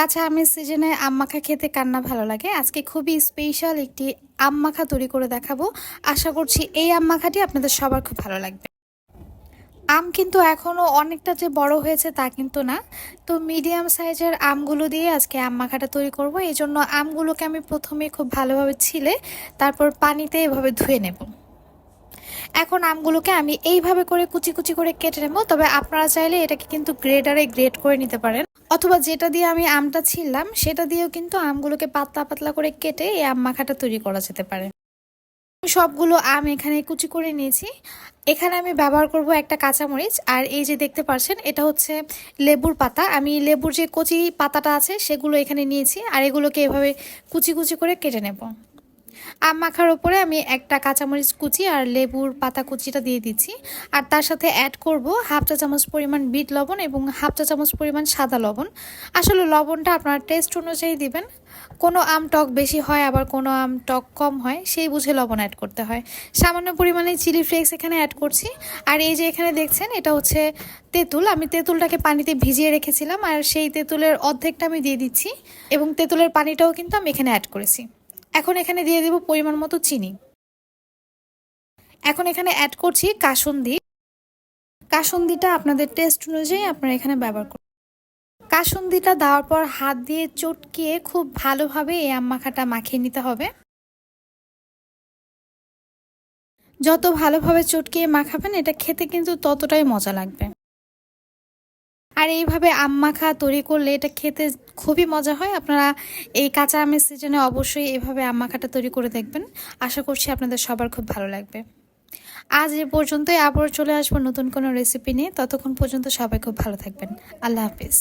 কাঁচা আমের সিজনে আম মাখা খেতে কান্না ভালো লাগে? আজকে খুবই স্পেশাল একটি আম মাখা তৈরি করে দেখাবো। আশা করছি এই আম মাখাটি আপনাদের সবার খুব ভালো লাগবে। আম কিন্তু এখনও অনেকটা যে বড় হয়েছে তা কিন্তু না। তো মিডিয়াম সাইজের আমগুলো দিয়ে আজকে আম মাখাটা তৈরি করব। এই জন্য আমগুলোকে আমি প্রথমে খুব ভালোভাবে ছিলে, তারপর পানিতে এভাবে ধুয়ে নেব। এখন আমগুলোকে আমি এইভাবে করে কুচি কুচি করে কেটে নেব। তবে আপনারা চাইলে এটাকে কিন্তু গ্রেডারে গ্রেড করে নিতে পারেন। অথবা যেটা দিয়ে আমি আমটা ছিললাম সেটা দিয়েও কিন্তু আমগুলোকে পাতলা পাতলা করে কেটে এই আম মাখাটা তৈরি করা যেতে পারে। সবগুলো আম এখানে কুচি করে নিয়েছি। এখানে আমি ব্যবহার করব একটা কাঁচামরিচ, আর এই যে দেখতে পাচ্ছেন এটা হচ্ছে লেবুর পাতা। আমি লেবুর যে কচি পাতাটা আছে, সেগুলো এখানে নিয়েছি, আর এগুলোকে এভাবে কুচি কুচি করে কেটে নেব। আম মাখার ওপরে আমি একটা কাঁচামরিচ কুচি আর লেবুর পাতা কুচিটা দিয়ে দিচ্ছি। আর তার সাথে অ্যাড করব হাফ চা চামচ পরিমাণ বিট লবণ এবং হাফ চা চামচ পরিমাণ সাদা লবণ। আসলে লবণটা আপনার টেস্ট অনুযায়ী দিবেন। কোনো আম টক বেশি হয়, আবার কোনো আম টক কম হয়, সেই বুঝে লবণ অ্যাড করতে হয়। সামান্য পরিমাণে চিলি ফ্লেক্স এখানে অ্যাড করছি। আর এই যে এখানে দেখছেন, এটা হচ্ছে তেঁতুল। আমি তেঁতুলটাকে পানিতে ভিজিয়ে রেখেছিলাম, আর সেই তেঁতুলের অর্ধেকটা আমি দিয়ে দিচ্ছি এবং তেঁতুলের পানিটাও কিন্তু আমি এখানে অ্যাড করেছি। এখন এখানে দিয়ে দেব পরিমাণ মতো চিনি। এখন এখানে অ্যাড করছি কাসুন্দি। কাসুন্দিটা আপনাদের টেস্ট অনুযায়ী আপনারা এখানে ব্যবহার করুন কাসুন্দিটা দেওয়ার পর হাত দিয়ে চটকিয়ে খুব ভালোভাবে এই আম মাখাটা মাখিয়ে নিতে হবে। যত ভালোভাবে চটকিয়ে মাখাবেন, এটা খেতে কিন্তু ততটাই মজা লাগবে। আর এইভাবে আম মাখা তৈরি করলে এটা খেতে খুবই মজা হয়। আপনারা এই কাঁচা আমের সিজনে অবশ্যই এভাবে আম মাখাটা তৈরি করে দেখবেন। আশা করছি আপনাদের সবার খুব ভালো লাগবে। আজ এ পর্যন্তই। আবার চলে আসব নতুন কোনো রেসিপি নিয়ে। ততক্ষণ পর্যন্ত সবাই খুব ভালো থাকবেন। আল্লাহ হাফিজ।